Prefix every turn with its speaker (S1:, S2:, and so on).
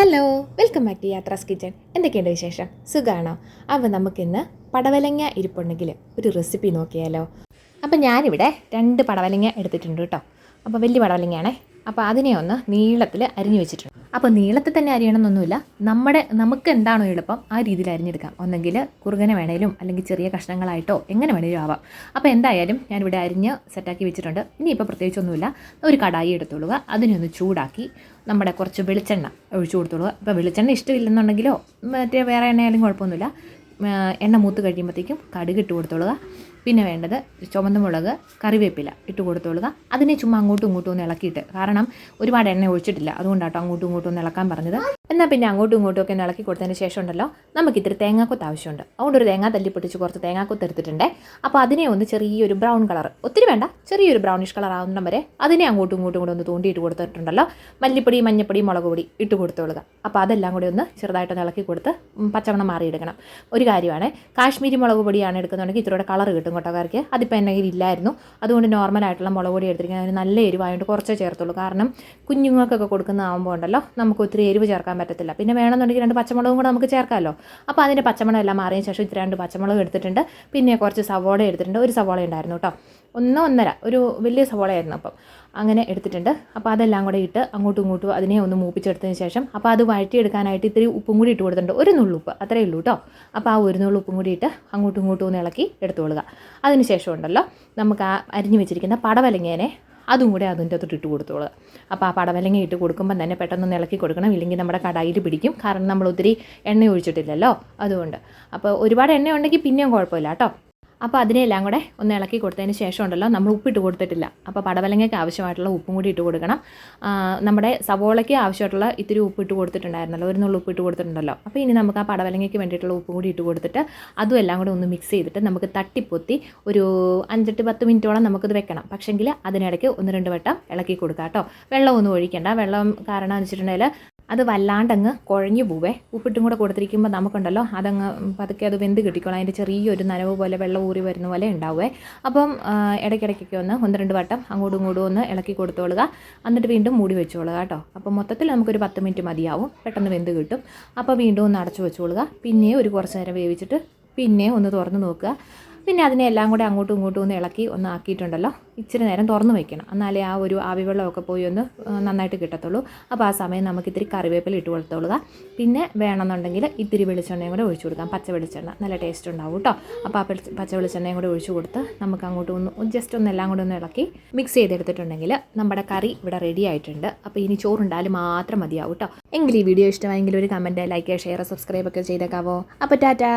S1: Hello welcome back to Yathra's kitchen എന്തൊക്കെയുണ്ട് വിശേഷം? സുഖമാണോ അപ്പോൾ നമുക്കിന്ന് പടവലങ്ങ ഇരിപ്പുണ്ടെങ്കിൽ ഒരു റെസിപ്പി നോക്കിയാലോ. അപ്പോൾ ഞാനിവിടെ രണ്ട് പടവലങ്ങ എടുത്തിട്ടുണ്ട് കേട്ടോ. അപ്പോൾ വലിയ പടവലങ്ങയാണേ. അപ്പോൾ അതിനെ ഒന്ന് നീളത്തിൽ അരിഞ്ഞു വെച്ചിട്ടുണ്ട്. അപ്പോൾ നീളത്തിൽ തന്നെ അരിയണമെന്നൊന്നുമില്ല. നമ്മുടെ നമുക്ക് എന്താണോ എളുപ്പം ആ രീതിയിൽ അരിഞ്ഞെടുക്കാം. ഒന്നെങ്കിൽ കുറുകനെ വേണേലും അല്ലെങ്കിൽ ചെറിയ കഷ്ണങ്ങളായിട്ടോ എങ്ങനെ വേണേലും ആവാം. അപ്പോൾ എന്തായാലും ഞാനിവിടെ അരിഞ്ഞ് സെറ്റാക്കി വെച്ചിട്ടുണ്ട്. ഇനിയിപ്പോൾ പ്രത്യേകിച്ചൊന്നുമില്ല. ഒരു കടായി എടുത്തോളുക അതിനെ ഒന്ന് ചൂടാക്കി നമ്മുടെ കുറച്ച് വെളിച്ചെണ്ണ ഒഴിച്ചു കൊടുത്തോളുക ഇപ്പോൾ വെളിച്ചെണ്ണ ഇഷ്ടമില്ലെന്നുണ്ടെങ്കിലോ മറ്റേ വേറെ എണ്ണയായാലും കുഴപ്പമൊന്നുമില്ല. എണ്ണ മൂത്ത് കഴിയുമ്പോഴത്തേക്കും കടുക് ഇട്ട് കൊടുത്തോളുക. പിന്നെ വേണ്ടത് ചുമന്ന മുളക് കറിവേപ്പില ഇട്ട് കൊടുത്തോളുക. അതിനെ ചുമ്മാ അങ്ങോട്ടും ഇങ്ങോട്ടും ഒന്ന് ഇളക്കിയിട്ട് കാരണം ഒരുപാട് എണ്ണ ഒഴിച്ചിട്ടില്ല. അതുകൊണ്ടാട്ടോ അങ്ങോട്ടും ഇങ്ങോട്ടും ഒന്ന് ഇളക്കാൻ പറഞ്ഞത്. എന്നാൽ പിന്നെ അങ്ങോട്ടും ഇങ്ങോട്ടും ഒക്കെ ഇളക്കി കൊടുത്തതിന് ശേഷം ഉണ്ടല്ലോ നമുക്ക് ഇത്തിരി തേങ്ങാക്കൊത്ത് ആവശ്യമുണ്ട്. അതുകൊണ്ട് ഒരു തേങ്ങ തല്ലി പൊട്ടിച്ച് കുറച്ച് തേങ്ങാക്കൊത്ത് എടുത്തിട്ടുണ്ട്. അപ്പോൾ അതിനെ ഒന്ന് ചെറിയൊരു ബ്രൗൺ കളർ ഒത്തിരി വേണ്ട ചെറിയൊരു ബ്രൗണിഷ് കളർ ആവുന്ന വരെ അതിനെ അങ്ങോട്ടും ഇങ്ങോട്ടും കൂടെ ഒന്ന് തൂണ്ടിയിട്ട് കൊടുത്തിട്ടുണ്ടല്ലോ. മല്ലിപ്പൊടി മഞ്ഞപ്പൊടി മുളക് പൊടി ഇട്ട് കൊടുത്തോളുക അപ്പോൾ അതെല്ലാം കൂടി ഒന്ന് ചെറുതായിട്ടൊന്ന് ഇളക്കി കൊടുത്ത് പച്ചമണം മാറിയെടുക്കണം. ഒരു കാര്യമാണ് കാശ്മീരി മുളക് പൊടിയാണ് എടുക്കുന്നുണ്ടെങ്കിൽ ഇത്തിരി കളർ കിട്ടും കൊട്ടക്കാർക്ക് അതിപ്പോൾ എന്റെ കയ്യിൽ ഇല്ലായിരുന്നു. അതുകൊണ്ട് നോർമൽ ആയിട്ടുള്ള മുളക് പൊടി എടുത്തിരിക്കുന്നത് നല്ല എരിവായതുകൊണ്ട് കുറച്ചേ ചേർത്തുള്ളൂ. കാരണം കുഞ്ഞുങ്ങൾക്കൊക്കെ കൊടുക്കുന്നതാകുമ്പോൾ ഉണ്ടല്ലോ നമുക്ക് ഒത്തിരി എരിവ് ചേർക്കാൻ പറ്റത്തില്ല. പിന്നെ വേണമെന്നുണ്ടെങ്കിൽ രണ്ട് പച്ചമുളകും കൂടെ നമുക്ക് ചേർക്കാമല്ലോ അപ്പോൾ അതിന്റെ പച്ചമുളക് എല്ലാം മാറിയതിന് ശേഷം ഇത്ര രണ്ട് പച്ചമുളക് എടുത്തിട്ടുണ്ട്. പിന്നെ കുറച്ച് സവോള എടുത്തിട്ടുണ്ട്. ഒരു സവോള ഉണ്ടായിരുന്നു കേട്ടോ. ഒന്ന് ഒന്നര. ഒരു വലിയ സവോളയായിരുന്നു അപ്പം. അങ്ങനെ എടുത്തിട്ടുണ്ട്. അപ്പോൾ അതെല്ലാം കൂടെ ഇട്ട് അങ്ങോട്ടും ഇങ്ങോട്ടും അതിനെ ഒന്ന് മൂപ്പിച്ചെടുത്തതിന് ശേഷം അപ്പോൾ അത് വഴറ്റിയെടുക്കാനായിട്ട് ഇത്തിരി ഉപ്പും കൂടി ഇട്ട് കൊടുത്തിട്ടുണ്ട്. ഒരു നുള്ളുപ്പ് അത്രയേ ഉള്ളൂ കേട്ടോ. അപ്പോൾ ആ ഒരു നുള്ളു ഉപ്പും കൂടി ഇട്ട് അങ്ങോട്ടും ഇങ്ങോട്ടും ഒന്ന് ഇളക്കി എടുത്തുകൊള്ളുക അതിന് ശേഷം ഉണ്ടല്ലോ നമുക്ക് ആ അരിഞ്ഞു വെച്ചിരിക്കുന്ന പടവലങ്ങേനെ അതും കൂടെ അതിന്റെ അകത്തോട്ട് ഇട്ട് കൊടുത്തോളുക അപ്പോൾ ആ പടവലങ്ങ ഇട്ട് കൊടുക്കുമ്പോൾ തന്നെ പെട്ടെന്ന് ഇളക്കി കൊടുക്കണം. ഇല്ലെങ്കിൽ നമ്മുടെ കടായിൽ പിടിക്കും. കാരണം നമ്മൾ ഒത്തിരി എണ്ണ ഒഴിച്ചിട്ടില്ലല്ലോ. അതുകൊണ്ട്. അപ്പോൾ ഒരുപാട് എണ്ണ ഉണ്ടെങ്കിൽ പിന്നെയും കുഴപ്പമില്ല കേട്ടോ. അപ്പോൾ അതിനെല്ലാം കൂടെ ഒന്ന് ഇളക്കി കൊടുത്തതിന് ശേഷം ഉണ്ടല്ലോ നമ്മൾ ഉപ്പിട്ട് കൊടുത്തിട്ടില്ല. അപ്പോൾ പടവലങ്ങയ്ക്ക് ആവശ്യമായിട്ടുള്ള ഉപ്പും കൂടി ഇട്ട് കൊടുക്കണം. നമ്മുടെ സവോളയ്ക്ക് ആവശ്യമായിട്ടുള്ള ഇത്തിരി ഉപ്പ് ഇട്ട് കൊടുത്തിട്ടുണ്ടായിരുന്നല്ലോ ഒരു നുള്ളു ഉപ്പ് ഇട്ട് കൊടുത്തിട്ടുണ്ടല്ലോ. അപ്പോൾ ഇനി നമുക്ക് ആ പടവലങ്ങയ്ക്ക് വേണ്ടിയിട്ടുള്ള ഉപ്പും കൂടി ഇട്ട് കൊടുത്തിട്ട് അതും എല്ലാം കൂടെ ഒന്ന് മിക്സ് ചെയ്തിട്ട് നമുക്ക് തട്ടിപ്പൊത്തി ഒരു അഞ്ചെട്ട് പത്ത് മിനിറ്റോളം നമുക്കിത് വെക്കണം. പക്ഷെങ്കിൽ അതിനിടയ്ക്ക് ഒന്ന് രണ്ട് വട്ടം ഇളക്കി കൊടുക്കാം കേട്ടോ. വെള്ളമൊന്നും ഒഴിക്കേണ്ട. വെള്ളം കാരണം എന്ന് വെച്ചിട്ടുണ്ടെങ്കിൽ അത് വല്ലാണ്ടങ്ങ് കുഴഞ്ഞു പോവേ. ഉപ്പിട്ടും കൂടെ കൊടുത്തിരിക്കുമ്പോൾ നമുക്കുണ്ടല്ലോ അതങ്ങ് പതുക്കെ അത് വെന്ത് കിട്ടിക്കോളാം. അതിന്റെ ചെറിയൊരു നനവ് പോലെ വെള്ളം ഊറി വരുന്ന പോലെ ഉണ്ടാവുമേ അപ്പം ഇടയ്ക്കിടയ്ക്കൊക്കെ ഒന്ന് ഒന്ന് രണ്ട് വട്ടം അങ്ങോട്ടും ഇങ്ങോട്ടും ഒന്ന് ഇളക്കി കൊടുത്തോളുക. എന്നിട്ട് വീണ്ടും മൂടി വെച്ചോളുക കേട്ടോ. അപ്പോൾ മൊത്തത്തിൽ നമുക്കൊരു പത്ത് മിനിറ്റ് മതിയാവും. പെട്ടെന്ന് വെന്ത് കിട്ടും. അപ്പോൾ വീണ്ടും ഒന്ന് അടച്ചു വെച്ചോളുക. പിന്നെ ഒരു കുറച്ച് നേരം വേവിച്ചിട്ട് പിന്നെ ഒന്ന് തുറന്ന് നോക്കുക. പിന്നെ അതിനെ എല്ലാം കൂടെ അങ്ങോട്ടും ഇങ്ങോട്ടും ഒന്ന് ഇളക്കി ഒന്ന് ആക്കിയിട്ടുണ്ടല്ലോ. ഇച്ചിരി നേരം തുറന്ന് വെക്കണം. എന്നാലേ ആ ഒരു ആവി ആവിവെള്ളമൊക്കെ പോയി ഒന്ന് നന്നായിട്ട് കിട്ടത്തുള്ളൂ. അപ്പോൾ ആ സമയം നമുക്ക് ഇത്തിരി കറിവേപ്പില ഇട്ട് കൊടുത്തോളുക. പിന്നെ വേണമെന്നുണ്ടെങ്കിൽ ഇത്തിരി വെളിച്ചെണ്ണയും കൂടെ ഒഴിച്ചു കൊടുക്കാം. പച്ച വെളിച്ചെണ്ണ. നല്ല ടേസ്റ്റ് ഉണ്ടാവും കേട്ടോ. അപ്പോൾ ആ പച്ച വെളിച്ചെണ്ണയും കൂടെ ഒഴിച്ചു കൊടുത്ത് നമുക്ക് അങ്ങോട്ട് ഒന്ന് ജസ്റ്റ് ഒന്ന് എല്ലാം കൂടെ ഒന്ന് ഇളക്കി മിക്സ് ചെയ്തെടുത്തിട്ടുണ്ടെങ്കിൽ നമ്മുടെ കറി ഇവിടെ റെഡി ആയിട്ടുണ്ട്. അപ്പോൾ ഇനി ചോറുണ്ടായാലും മാത്രം മതിയാവും കേട്ടോ. എങ്കിൽ ഈ വീഡിയോ ഇഷ്ടമായെങ്കിൽ ഒരു കമന്റ് ലൈക്ക് ഷെയർ സബ്സ്ക്രൈബ് ഒക്കെ ചെയ്തേക്കാവോ. അപ്പോൾ ടാറ്റാ.